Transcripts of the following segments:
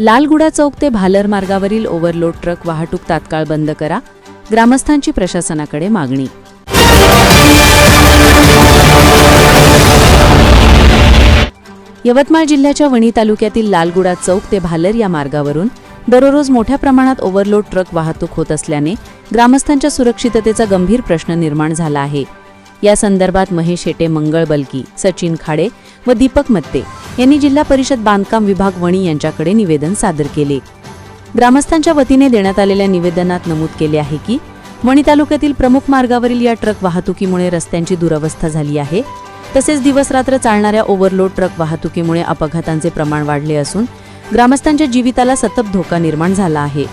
लालगुडा चौक ते भालर मार्गावरील overload truck वाहतूक तात्काळ बंद करा. ग्रामस्थांची प्रशासनाकडे मागणी. यवतमाळ जिल्ह्याच्या वणी तालुक्यातील लालगुडा चौक ते भालर या मार्गावरून दररोज मोठ्या प्रमाणात ओव्हरलोड ट्रक वाहतूक होत असल्याने ग्रामस्थांच्या सुरक्षिततेचा गंभीर प्रश्न निर्माण झाला आहे. या संदर्भात महेश शेटे मंगळ बलकी सचिन खाडे व दीपक मत्ते. यांनी जिल्हा परिषद बांधकाम विभाग वणी यांच्याकडे निवेदन सादर केले. ग्रामस्थांच्या वतीने देण्यात आलेल्या निवेदनात नमूद केले आहे की वणी तालुक्यातील प्रमुख मार्गावरील या ट्रक वाहतुकीमुळे रस्त्यांची दुरवस्था झाली आहे. तसेच दिवसरात्र चालणाऱ्या ओव्हरलोड ट्रक वाहतुकीमुळे अपघातांचे प्रमाण वाढले असून ग्रामस्थांच्या जीविताला सतत धोका निर्माण झाला आहे.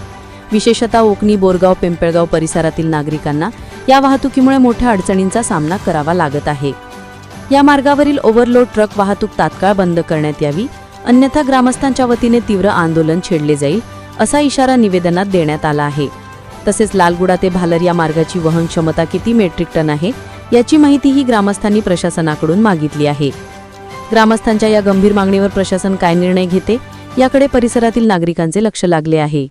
विशेषतः ओकणी बोरगाव पिंपळगाव परिसरातील नागरिकांना या वाहतुकीमुळे मोठ्या अडचणींचा सामना करावा लागत आहे. या मार्गावरील ओव्हरलोड ट्रक वाहतूक तात्काळ बंद करण्यात यावी अन्यथा ग्रामस्थांच्या वतीने तीव्र आंदोलन छेडले जाईल असा इशारा निवेदनात देण्यात आला आहे. तसेच लालगुडा ते भालर या मार्गाची वहन क्षमता किती मेट्रिक टन आहे याची माहितीही ग्रामस्थांनी प्रशासनाकडून मागितली आहे. ग्रामस्थांच्या या गंभीर मागणीवर प्रशासन काय निर्णय घेते याकडे परिसरातील नागरिकांचे लक्ष लागले आहे.